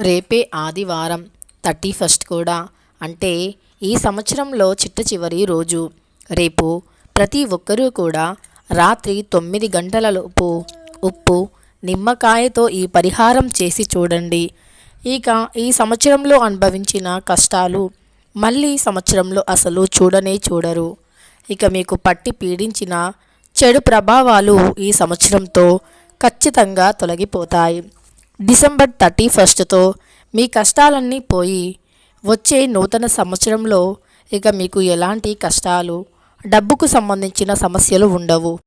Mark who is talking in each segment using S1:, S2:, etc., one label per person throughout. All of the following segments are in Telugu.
S1: రేపే ఆదివారం థర్టీ ఫస్ట్ కూడా. అంటే ఈ సంవత్సరంలో చిట్ట చివరి రోజు. రేపు ప్రతి ఒక్కరూ కూడా రాత్రి తొమ్మిది గంటలలోపు ఉప్పు నిమ్మకాయతో ఈ పరిహారం చేసి చూడండి. ఇక ఈ సంవత్సరంలో అనుభవించిన కష్టాలు మళ్ళీ సంవత్సరంలో అసలు చూడనే చూడరు. ఇక మీకు పట్టి పీడించిన చెడు ప్రభావాలు ఈ సంవత్సరంతో ఖచ్చితంగా తొలగిపోతాయి. డిసెంబర్ థర్టీ ఫస్ట్తో మీ కష్టాలన్నీ పోయి వచ్చే నూతన సంవత్సరంలో ఇక మీకు ఎలాంటి కష్టాలు డబ్బుకు సంబంధించిన సమస్యలు ఉండవు.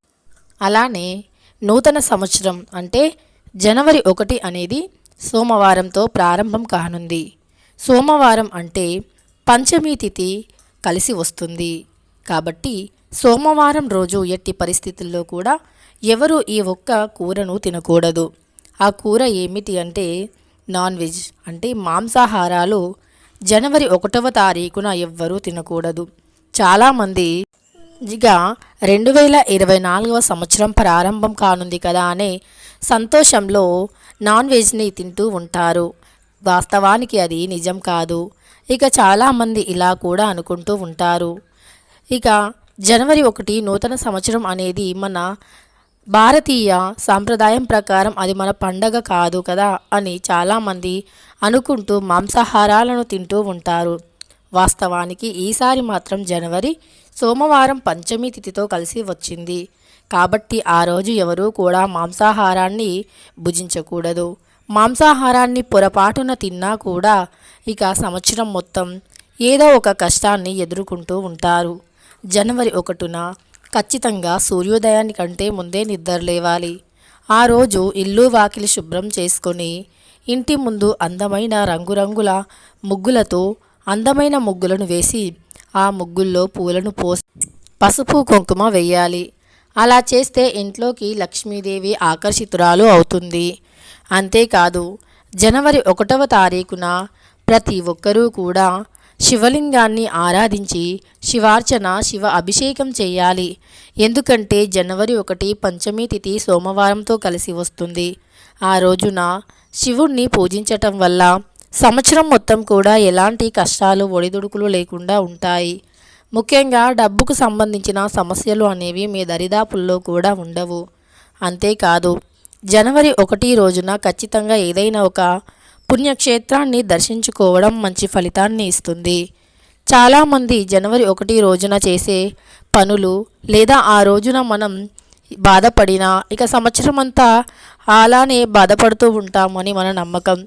S1: అలానే నూతన సంవత్సరం అంటే జనవరి ఒకటి అనేది సోమవారంతో ప్రారంభం కానుంది. సోమవారం అంటే పంచమి తిథి కలిసి వస్తుంది. కాబట్టి సోమవారం రోజు ఎట్టి పరిస్థితుల్లో కూడా ఎవరు ఈ ఒక్క కూరను తినకూడదు. ఆ కూర ఏమిటి అంటే నాన్ వెజ్. అంటే మాంసాహారాలు జనవరి ఒకటవ తారీఖున ఎవ్వరూ తినకూడదు. చాలామంది ఇక రెండు వేల ఇరవై నాలుగవ సంవత్సరం ప్రారంభం కానుంది కదా అనే సంతోషంలో నాన్ వెజ్ని తింటూ ఉంటారు. వాస్తవానికి అది నిజం కాదు. ఇక చాలామంది ఇలా కూడా అనుకుంటూ ఉంటారు. ఇక జనవరి ఒకటి నూతన సంవత్సరం అనేది మన భారతీయ సాంప్రదాయం ప్రకారం అది మన పండగ కాదు కదా అని చాలామంది అనుకుంటూ మాంసాహారాలను తింటూ ఉంటారు. వాస్తవానికి ఈసారి మాత్రం జనవరి సోమవారం పంచమి తిథితో కలిసి వచ్చింది. కాబట్టి ఆ రోజు ఎవరూ కూడా మాంసాహారాన్ని భుజించకూడదు. మాంసాహారాన్ని పొరపాటున తిన్నా కూడా ఇక సంవత్సరం మొత్తం ఏదో ఒక కష్టాన్ని ఎదుర్కొంటూ ఉంటారు. జనవరి ఒకటిన ఖచ్చితంగా సూర్యోదయానికంటే ముందే నిద్ర లేవాలి. ఆ రోజు ఇల్లు వాకిలి శుభ్రం చేసుకొని ఇంటి ముందు అందమైన రంగురంగుల ముగ్గులతో అందమైన ముగ్గులను వేసి ఆ ముగ్గుల్లో పూలను పోసి పసుపు కుంకుమ వేయాలి. అలా చేస్తే ఇంట్లోకి లక్ష్మీదేవి ఆకర్షితురాలు అవుతుంది. అంతేకాదు జనవరి ఒకటవ తారీఖున ప్రతి ఒక్కరూ కూడా శివలింగాన్ని ఆరాధించి శివార్చన శివ అభిషేకం చేయాలి. ఎందుకంటే జనవరి ఒకటి పంచమి తిథి సోమవారంతో కలిసి వస్తుంది. ఆ రోజున శివుణ్ణి పూజించటం వల్ల సంవత్సరం మొత్తం కూడా ఎలాంటి కష్టాలు ఒడిదుడుకులు లేకుండా ఉంటాయి. ముఖ్యంగా డబ్బుకు సంబంధించిన సమస్యలు అనేవి మీ దరిదాపుల్లో కూడా ఉండవు. అంతేకాదు జనవరి ఒకటి రోజున ఖచ్చితంగా ఏదైనా ఒక పుణ్యక్షేత్రాన్ని దర్శించుకోవడం మంచి ఫలితాన్ని ఇస్తుంది. చాలామంది జనవరి ఒకటి రోజున చేసే పనులు లేదా ఆ రోజున మనం బాధపడినా ఇక సంవత్సరం అంతా అలానే బాధపడుతూ ఉంటామని మన నమ్మకం.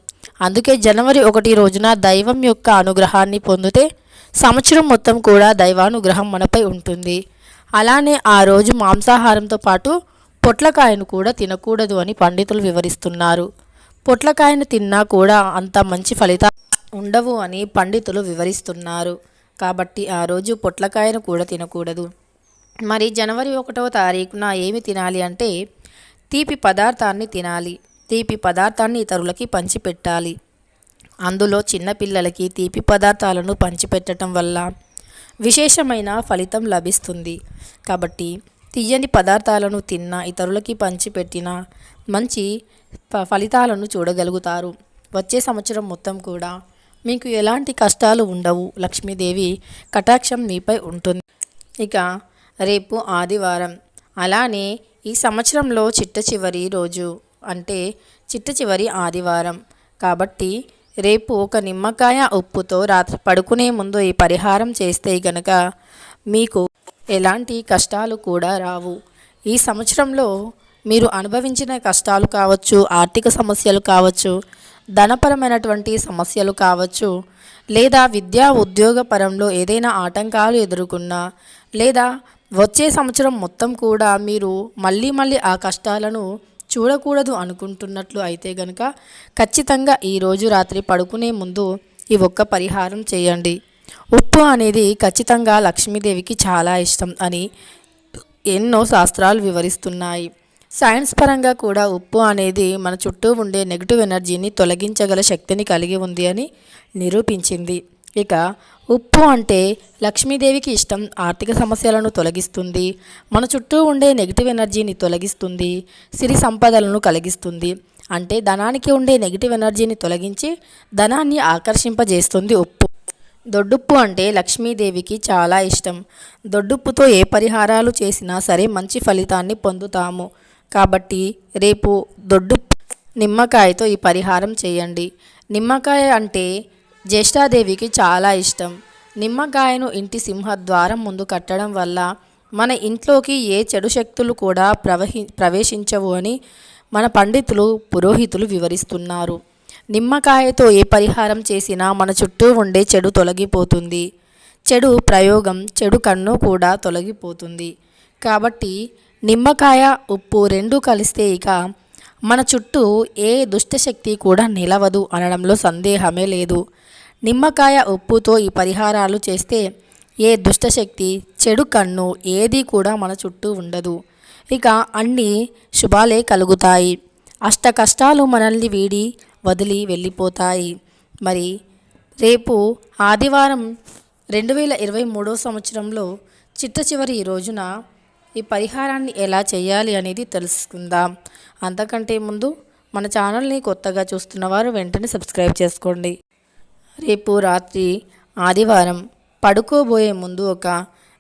S1: అందుకే జనవరి ఒకటి రోజున దైవం యొక్క అనుగ్రహాన్ని పొందితే సంవత్సరం మొత్తం కూడా దైవానుగ్రహం మనపై ఉంటుంది. అలానే ఆ రోజు మాంసాహారంతో పాటు పొట్లకాయను కూడా తినకూడదు అని పండితులు వివరిస్తున్నారు. పొట్లకాయను తిన్నా కూడా అంత మంచి ఫలితాలు ఉండవు అని పండితులు వివరిస్తున్నారు. కాబట్టి ఆ రోజు పొట్లకాయను కూడా తినకూడదు. మరి జనవరి ఒకటవ తారీఖున ఏమి తినాలి అంటే తీపి పదార్థాన్ని తినాలి. తీపి పదార్థాన్ని ఇతరులకి పంచిపెట్టాలి. అందులో చిన్నపిల్లలకి తీపి పదార్థాలను పంచిపెట్టడం వల్ల విశేషమైన ఫలితం లభిస్తుంది. కాబట్టి తీయని పదార్థాలను తిన్న ఇతరులకి పంచిపెట్టిన మంచి ఫ- ఫలితాలను చూడగలుగుతారు. వచ్చే సంవత్సరం మొత్తం కూడా మీకు ఎలాంటి కష్టాలు ఉండవు. లక్ష్మీదేవి కటాక్షం మీపై ఉంటుంది. ఇక రేపు ఆదివారం. అలానే ఈ సంవత్సరంలో చిట్ట చివరి రోజు అంటే చిట్ట చివరి ఆదివారం. కాబట్టి రేపు ఒక నిమ్మకాయ ఉప్పుతో రాత్రి పడుకునే ముందు ఈ పరిహారం చేస్తే గనక మీకు ఎలాంటి కష్టాలు కూడా రావు. ఈ సంవత్సరంలో మీరు అనుభవించిన కష్టాలు కావచ్చు ఆర్థిక సమస్యలు కావచ్చు ధనపరమైనటువంటి సమస్యలు కావచ్చు లేదా విద్యా ఉద్యోగ పరంలో ఏదైనా ఆటంకాలు ఎదుర్కొన్నా లేదా వచ్చే సంవత్సరం మొత్తం కూడా మీరు మళ్ళీ మళ్ళీ ఆ కష్టాలను చూడకూడదు అనుకుంటున్నట్లు అయితే గనుక ఖచ్చితంగా ఈరోజు రాత్రి పడుకునే ముందు ఈ ఒక్క పరిహారం చేయండి. ఉప్పు అనేది ఖచ్చితంగా లక్ష్మీదేవికి చాలా ఇష్టం అని ఎన్నో శాస్త్రాలు వివరిస్తున్నాయి. సైన్స్ పరంగా కూడా ఉప్పు అనేది మన చుట్టూ ఉండే నెగిటివ్ ఎనర్జీని తొలగించగల శక్తిని కలిగి ఉంది అని నిరూపించింది. ఇక ఉప్పు అంటే లక్ష్మీదేవికి ఇష్టం ఆర్థిక సమస్యలను తొలగిస్తుంది మన చుట్టూ ఉండే నెగిటివ్ ఎనర్జీని తొలగిస్తుంది సిరి సంపదలను కలిగిస్తుంది. అంటే ధనానికి ఉండే నెగిటివ్ ఎనర్జీని తొలగించి ధనాన్ని ఆకర్షింపజేస్తుంది ఉప్పు. దొడ్డుప్పు అంటే లక్ష్మీదేవికి చాలా ఇష్టం. దొడ్డుప్పుతో ఏ పరిహారాలు చేసినా సరే మంచి ఫలితాన్ని పొందుతాము. కాబట్టి రేపు దొడ్డు నిమ్మకాయతో ఈ పరిహారం చేయండి. నిమ్మకాయ అంటే జ్యేష్ఠాదేవికి చాలా ఇష్టం. నిమ్మకాయను ఇంటి సింహద్వారం ముందు కట్టడం వల్ల మన ఇంట్లోకి ఏ చెడు శక్తులు కూడా ప్రవహి ప్రవేశించవు అని మన పండితులు పురోహితులు వివరిస్తున్నారు. నిమ్మకాయతో ఏ పరిహారం చేసినా మన చుట్టూ ఉండే చెడు తొలగిపోతుంది. చెడు ప్రయోగం చెడు కన్ను కూడా తొలగిపోతుంది. కాబట్టి నిమ్మకాయ ఉప్పు రెండు కలిస్తే ఇక మన చుట్టూ ఏ దుష్టశక్తి కూడా నిలవదు అనడంలో సందేహమే లేదు. నిమ్మకాయ ఉప్పుతో ఈ పరిహారాలు చేస్తే ఏ దుష్టశక్తి చెడు కన్ను ఏది కూడా మన చుట్టూ ఉండదు. ఇక అన్ని శుభాలే కలుగుతాయి. అష్ట కష్టాలు మనల్ని వీడి వదిలి వెళ్ళిపోతాయి. మరి రేపు ఆదివారం రెండు వేల ఇరవై మూడో సంవత్సరంలో చిట్ట చివరి ఈ రోజున ఈ పరిహారాన్ని ఎలా చేయాలి అనేది తెలుసుకుందాం. అంతకంటే ముందు మన ఛానల్ని కొత్తగా చూస్తున్నవారు వెంటనే సబ్స్క్రైబ్ చేసుకోండి. రేపు రాత్రి ఆదివారం పడుకోబోయే ముందు ఒక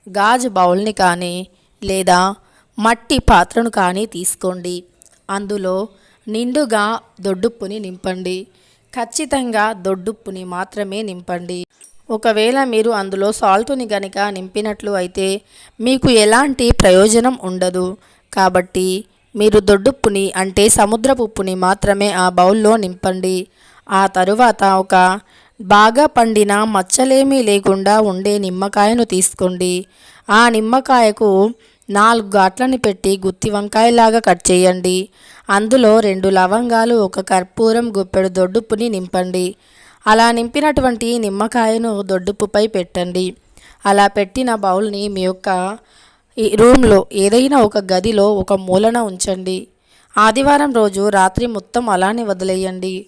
S1: గాజు బౌల్ని కానీ లేదా మట్టి పాత్రను కానీ తీసుకోండి. అందులో నిండుగా దొడ్డుప్పుని నింపండి. ఖచ్చితంగా దొడ్డుప్పుని మాత్రమే నింపండి. ఒకవేళ మీరు అందులో సాల్ట్ని గనుక నింపినట్లు అయితే మీకు ఎలాంటి ప్రయోజనం ఉండదు. కాబట్టి మీరు దొడ్డుప్పుని అంటే సముద్రపు ఉప్పుని మాత్రమే ఆ బౌల్లో నింపండి. ఆ తరువాత ఒక బాగా పండిన మచ్చలేమీ లేకుండా ఉండే నిమ్మకాయను తీసుకోండి. ఆ నిమ్మకాయకు నాలుగు ఘాట్లను పెట్టి గుత్తి వంకాయలాగా కట్ చేయండి. అందులో రెండు లవంగాలు ఒక కర్పూరం గుప్పెడు దొడ్డుప్పుని నింపండి. అలా నింపినటువంటి నిమ్మకాయను దొడ్డుప్పుపై పెట్టండి. అలా పెట్టిన బౌల్ని మీ యొక్క రూమ్లో ఏదైనా ఒక గదిలో ఒక మూలన ఉంచండి. ఆదివారం రోజు రాత్రి మొత్తం అలానే వదిలేయండి.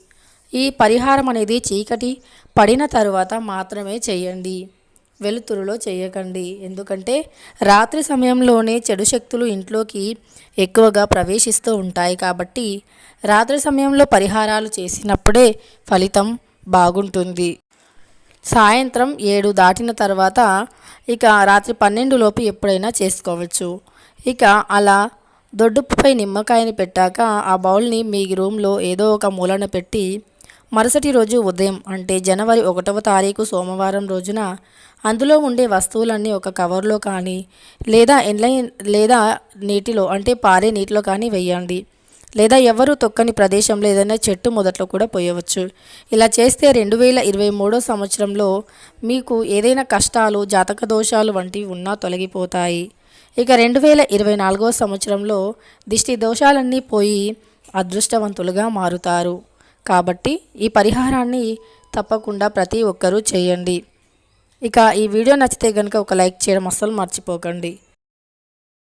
S1: ఈ పరిహారం అనేది చీకటి పడిన తరువాత మాత్రమే చేయండి. వెలుతురులో చేయకండి. ఎందుకంటే రాత్రి సమయంలోనే చెడు శక్తులు ఇంట్లోకి ఎక్కువగా ప్రవేశిస్తూ ఉంటాయి కాబట్టి రాత్రి సమయంలో పరిహారాలు చేసినప్పుడే ఫలితం బాగుంటుంది. సాయంత్రం ఏడు దాటిన తర్వాత ఇక రాత్రి పన్నెండు లోపు ఎప్పుడైనా చేసుకోవచ్చు. ఇక అలా దొడ్డుపై నిమ్మకాయని పెట్టాక ఆ బౌల్ని మీ రూమ్లో ఏదో ఒక మూలన పెట్టి మరుసటి రోజు ఉదయం అంటే జనవరి ఒకటవ తారీఖు సోమవారం రోజున అందులో ఉండే వస్తువులన్నీ ఒక కవర్లో కానీ లేదా ఎన్లైన్ లేదా నీటిలో అంటే పారే నీటిలో కానీ వేయండి. లేదా ఎవరు తొక్కని ప్రదేశంలో ఏదైనా చెట్టు మొదట్లో కూడా పోయవచ్చు. ఇలా చేస్తే రెండు వేల ఇరవై మూడో సంవత్సరంలో మీకు ఏదైనా కష్టాలు జాతక దోషాలు వంటివి ఉన్నా తొలగిపోతాయి. ఇక రెండు వేల ఇరవై నాలుగో సంవత్సరంలో దిష్టి దోషాలన్నీ పోయి అదృష్టవంతులుగా మారుతారు. కాబట్టి ఈ పరిహారాన్ని తప్పకుండా ప్రతి ఒక్కరూ చేయండి. ఇక ఈ వీడియో నచ్చితే కనుక ఒక లైక్ చేయడం అస్సలు మర్చిపోకండి.